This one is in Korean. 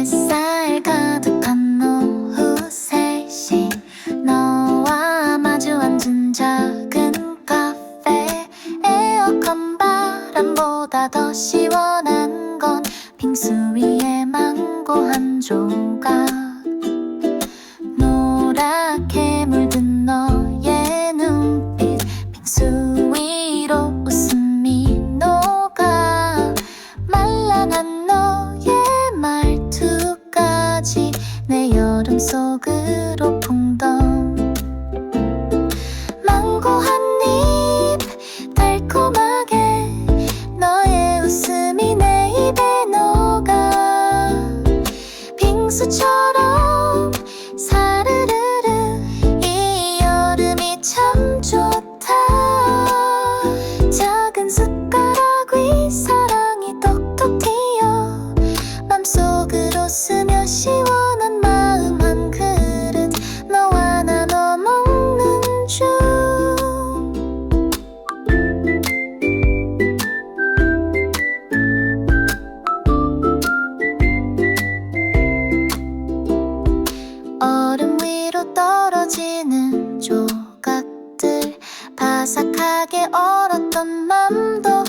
햇살 가득한 오후 3시 너와 마주 앉은 작은 카페. 에어컨 바람보다 더 시원한 건 빙수 위에 망고 한 조 들어 풍덩 망고 한입 달콤하게 너의 웃음이 내 입에 녹아. 빙수처럼 바삭하게 얼었던 맘도